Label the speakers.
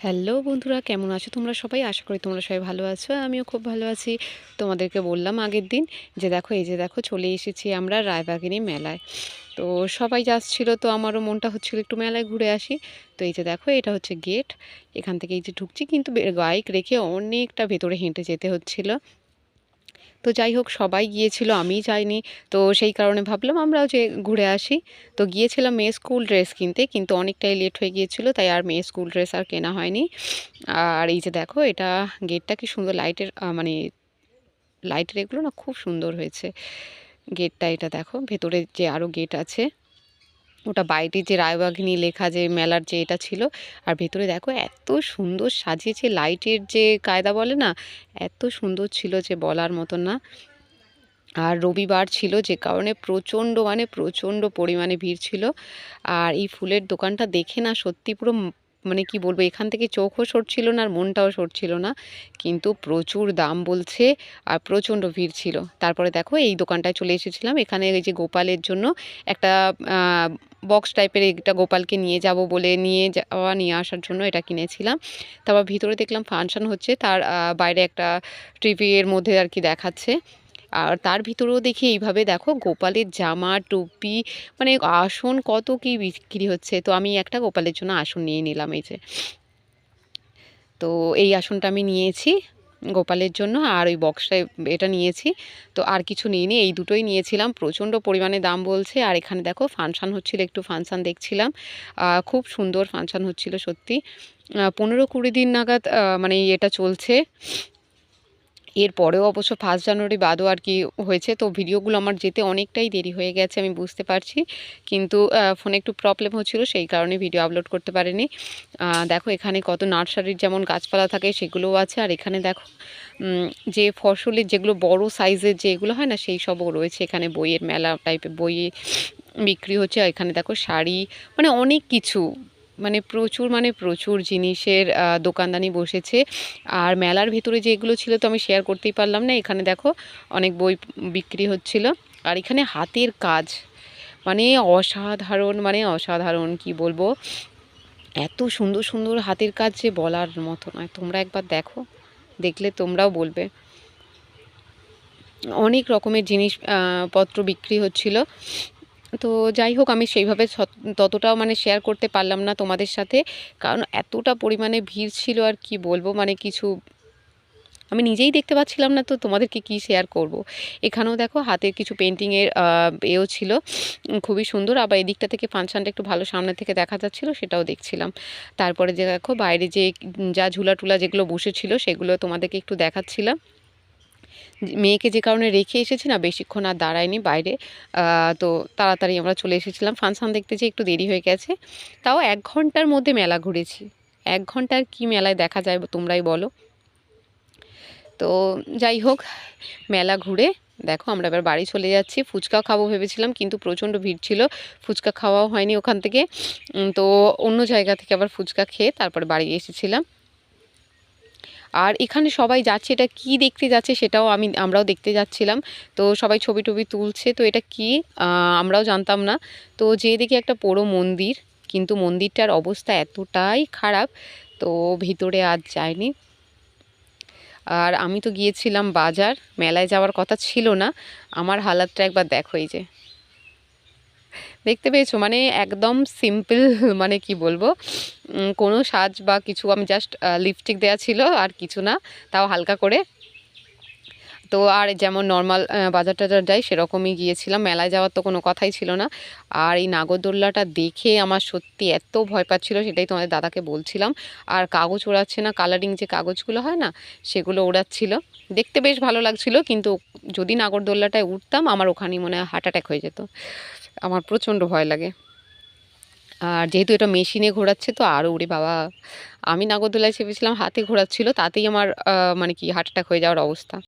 Speaker 1: Hello বন্ধুরা, কেমন আছো তোমরা সবাই? আশা করি তোমরা সবাই ভালো আছো, আমিও খুব ভালো আছি। তোমাদেরকে বললাম আগের দিন যে দেখো, এই যে দেখো, চলে এসেছি আমরা রায়বাগিনী মেলায়। তো সবাই যাচ্ছিল, তো আমারও মনটা হচ্ছিল একটু মেলায় ঘুরে আসি। তো এই যে দেখো, এটা হচ্ছে গেট। এখান থেকে এই যে ঢুকছি, কিন্তু বাইক রেখে অনেকটা ভেতরে হেঁটে যেতে হচ্ছিল। তো যাই হোক, সবাই গিয়েছিল আমি যাইনি। তো সেই কারণে ভাবলাম আমরাও যে ঘুরে আসি। তো গিয়েছিলাম মেয়ে স্কুল ড্রেস কিনতে, কিন্তু অনেকটাই লেট হয়ে গিয়েছিল, তাই আর মেয়ে স্কুল ড্রেস আর কেনা হয়নি। আর এই যে দেখো, এটা গেটটা কি সুন্দর, লাইটের মানে লাইটের এগুলো না খুব সুন্দর হয়েছে। গেটটা, এটা দেখো, ভেতরে যে আরও গেট আছে। ওটা বাইরে যে রায়বাঘিনী লেখা যে মেলার যে এটা ছিল, আর ভেতরে দেখো এত সুন্দর সাজিয়েছে লাইটের যে কায়দা বলে না, এত সুন্দর ছিল যে বলার মতন না। আর রবিবার ছিল যে কারণে প্রচণ্ড মানে প্রচণ্ড পরিমাণে ভিড় ছিল। আর এই ফুলের দোকানটা দেখে না সত্যি পুরো মানে কি বলব, এখান থেকে চোখও সরছিল না আর মনটাও সরছিল না। কিন্তু প্রচুর দাম বলছে আর প্রচণ্ড ভিড় ছিল। তারপরে দেখো এই দোকানটায় চলে এসেছিলাম। এখানে এই যে গোপালের জন্য একটা বক্স টাইপের একটা গোপালকে নিয়ে যাব বলে নিয়ে যাওয়া, নিয়ে আসার জন্য এটা কিনেছিলাম। তারপর ভিতরে দেখলাম ফাংশন হচ্ছে, তার বাইরে একটা টিভির মধ্যে আর কি দেখাচ্ছে। আর তার ভিতরেও দেখি এইভাবে দেখো গোপালের জামা, টুপি মানে আসন কত কি বিক্রি হচ্ছে। তো আমি একটা গোপালের জন্য আসন নিয়ে নিলাম এই যে। তো এই আসনটা আমি নিয়েছি গোপালের জন্য আর ওই বক্সটা এটা নিয়েছি। তো আর কিছু নিইনি এই দুটোই নিয়েছিলাম। প্রচণ্ড পরিমাণে দাম বলছে। আর এখানে দেখো ফাংশান হচ্ছিল, একটু ফাংশান দেখছিলাম। খুব সুন্দর ফাংশান হচ্ছিল সত্যি। পনেরো কুড়ি দিন নাগাদ মানে এটা চলছে। এরপরেও অবশ্য ফার্স্ট জানুয়ারি বাদও আর কি হয়েছে। তো ভিডিওগুলো আমার যেতে অনেকটাই দেরি হয়ে গেছে, আমি বুঝতে পারছি। কিন্তু ফোনে একটু প্রবলেম হচ্ছিল, সেই কারণে ভিডিও আপলোড করতে পারিনি। দেখো, এখানে কত নার্সারির যেমন গাছপালা থাকে, সেগুলোও আছে। আর এখানে দেখো যে ফসলের যেগুলো বড় সাইজের যেগুলো হয় না, সেই সবও রয়েছে। এখানে বইয়ের মেলা টাইপের বই বিক্রি হচ্ছে। এখানে দেখো শাড়ি মানে অনেক কিছু। মানে প্রচুর মানে প্রচুর জিনিসের দোকানদানি বসেছে। আর মেলার ভেতরে যেগুলো ছিল তো আমি শেয়ার করতেই পারলাম না। এখানে দেখো অনেক বই বিক্রি হচ্ছিল। আর এখানে হাতের কাজ মানে অসাধারণ মানে অসাধারণ, কি বলব? এত সুন্দর সুন্দর হাতের কাজ যে বলার মতো নয়। তোমরা একবার দেখো, দেখলে তোমরাও বলবে। অনেক রকমের জিনিসপত্র বিক্রি হচ্ছিল। তো যাই হোক, আমি সেইভাবে ততটাও মানে শেয়ার করতে পারলাম না তোমাদের সাথে। কারণ এতটা পরিমাণে ভিড় ছিল আর কি বলব মানে কিছু আমি নিজেই দেখতে পাচ্ছিলাম না তো তোমাদেরকে কি শেয়ার করব। এখানেও দেখো হাতের কিছু পেন্টিংয়ের এও ছিল। খুবই সুন্দর। আবার এদিকটা থেকে ফাংশানটা একটু ভালো সামনে থেকে দেখা যাচ্ছিল, সেটাও দেখছিলাম। তারপরে যে দেখো বাইরে যে যা ঝুলা টুলা যেগুলো বসেছিল, সেগুলো তোমাদেরকে একটু দেখাচ্ছিলাম। মেয়েকে যে কারণে রেখে এসেছি না, বেশিক্ষণ আর দাঁড়ায়নি বাইরে। তো তাড়াতাড়ি আমরা চলে এসেছিলাম। ফাংশান দেখতে যে একটু দেরি হয়ে গেছে। তাও এক ঘণ্টার মধ্যে মেলা ঘুরেছি। এক ঘণ্টার কি মেলায় দেখা যায় তোমরাই বলো। তো যাই হোক, মেলা ঘুরে দেখো আমরা এবার বাড়ি চলে যাচ্ছি। ফুচকা খাব ভেবেছিলাম, কিন্তু প্রচণ্ড ভিড় ছিল। ফুচকা খাওয়াও হয়নি ওখান থেকে। তো অন্য জায়গা থেকে আবার ফুচকা খেয়ে তারপরে বাড়ি এসেছিলাম। আর এখানে সবাই যাচ্ছে, এটা কি দেখতে যাচ্ছে সেটাও আমি, আমরাও দেখতে যাচ্ছিলাম। তো সবাই ছবি টবি তুলছে, তো এটা কি? আমরাও জানতাম না। তো যে দেখি একটা পোড়ো মন্দির, কিন্তু মন্দিরটার অবস্থা এতটাই খারাপ, তো ভিতরে আজ যায়নি। আর আমি তো গিয়েছিলাম বাজার, মেলায় যাওয়ার কথা ছিল না। আমার হালাতটা একবার দেখো এই যে। দেখতে পেয়েছ? মানে একদম সিম্পল মানে কি বলব? কোনো সাজ বা কিছু, আমি জাস্ট লিপস্টিক দেওয়া ছিল আর কিছু না, তাও হালকা করে তো আর যেমন নর্মাল বাজার টাজার যাই সেরকমই গিয়েছিলাম। মেলায় যাওয়ার তো কোনো কথাই ছিল না। আর এই নাগরদোল্লাটা দেখে আমার সত্যি এত ভয় পাচ্ছিল, সেটাই তোমাদের দাদাকে বলছিলাম। আর কাগজ ওড়াচ্ছে না কালারিং যে কাগজগুলো হয় না, সেগুলো ওড়াচ্ছিল। দেখতে বেশ ভালো লাগছিল, কিন্তু যদি নাগরদোল্লাটায় উঠতাম, আমার ওখানেই মনে হয় হার্ট অ্যাটাক হয়ে যেত। আমার প্রচণ্ড ভয় লাগে। আর যেহেতু এটা মেশিনে ঘোরাচ্ছে, তো আরও উড়ে বাবা, আমি নাগরদোলায় চেপেছিলাম, হাতে ঘোরাচ্ছিল, তাতেই আমার মানে কি হার্ট অ্যাটাক হয়ে যাওয়ার অবস্থা।